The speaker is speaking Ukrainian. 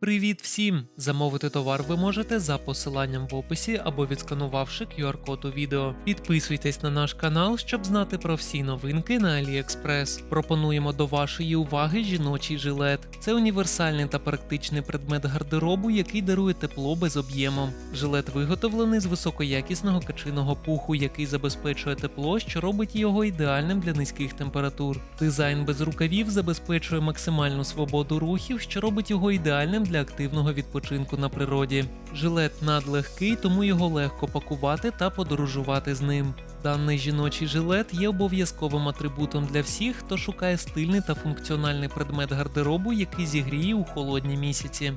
Привіт всім! Замовити товар ви можете за посиланням в описі або відсканувавши QR-код у відео. Підписуйтесь на наш канал, щоб знати про всі новинки на AliExpress. Пропонуємо до вашої уваги жіночий жилет. Це універсальний та практичний предмет гардеробу, який дарує тепло без об'єму. Жилет виготовлений з високоякісного качиного пуху, який забезпечує тепло, що робить його ідеальним для низьких температур. Дизайн без рукавів забезпечує максимальну свободу рухів, що робить його ідеальним для активного відпочинку на природі. Жилет надлегкий, тому його легко пакувати та подорожувати з ним. Даний жіночий жилет є обов'язковим атрибутом для всіх, хто шукає стильний та функціональний предмет гардеробу, який зігріє у холодні місяці.